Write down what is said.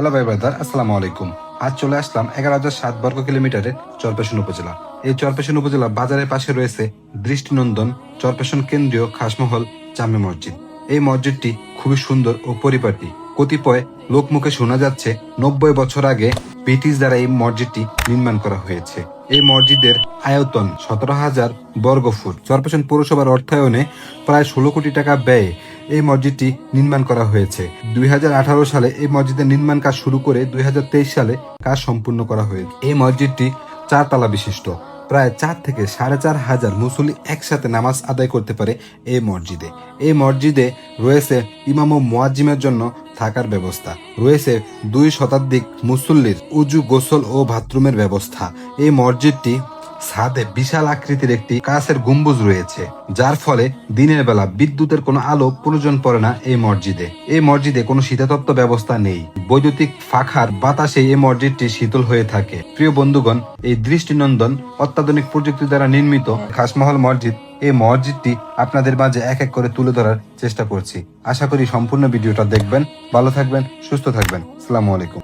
Hello ভাই brother আসসালামু আলাইকুম। আজ চলে আসলাম এগারো হাজার সাত বর্গ কিলোমিটারের চরপেশন উপজেলা। এই চরপেশন উপজেলা বাজারের পাশে রয়েছে দৃষ্টিনন্দন চরপেশন কেন্দ্রীয় খাসমহল জামে মসজিদ। এই মসজিদটি খুবই সুন্দর ও পরিপাটি। কতিপয় লোকমুখে শোনা যাচ্ছে নব্বই বছর আগে ব্রিটিশ দ্বারা এই মসজিদটি নির্মাণ করা হয়েছে। এই মসজিদের আয়তন সতেরো হাজার বর্গফুট চরপেশন পৌরসভার অর্থায়নে প্রায় ষোলো কোটি টাকা ব্যয়ে এই মসজিদটি নির্মাণ করা হয়েছে। দুই হাজার আঠারো সালে এই মসজিদের নির্মাণ কাজ শুরু করে দুই হাজার তেইশ সালে কাজ সম্পূর্ণ করা হয়েছে। এই মসজিদটি চারতলা বিশিষ্ট। প্রায় চার থেকে সাড়ে চার হাজার মুসল্লি একসাথে নামাজ আদায় করতে পারে এই মসজিদে। এই মসজিদে রয়েছে ইমাম ও মোয়াজ্জিমের জন্য থাকার ব্যবস্থা। রয়েছে দুই শতাধিক মুসল্লির উজু, গোসল ও বাথরুমের ব্যবস্থা। এই মসজিদটি ছাদে বিশাল আকৃতির একটি কাঁচের গম্বুজ রয়েছে, যার ফলে দিনের বেলা বিদ্যুতের কোনো আলো প্রয়োজন পড়ে না এই মসজিদে। এই মসজিদে কোনো শীতাতত্ত্ব ব্যবস্থা নেই। বৈদ্যুতিক ফাঁকার বাতাসে এই মসজিদটি শীতল হয়ে থাকে। প্রিয় বন্ধুগণ, এই দৃষ্টিনন্দন অত্যাধুনিক প্রযুক্তি দ্বারা নির্মিত খাসমহল মসজিদ, এই মসজিদটি আপনাদের মাঝে এক এক করে তুলে ধরার চেষ্টা করছি। আশা করি সম্পূর্ণ ভিডিওটা দেখবেন। ভালো থাকবেন, সুস্থ থাকবেন। আসসালামু আলাইকুম।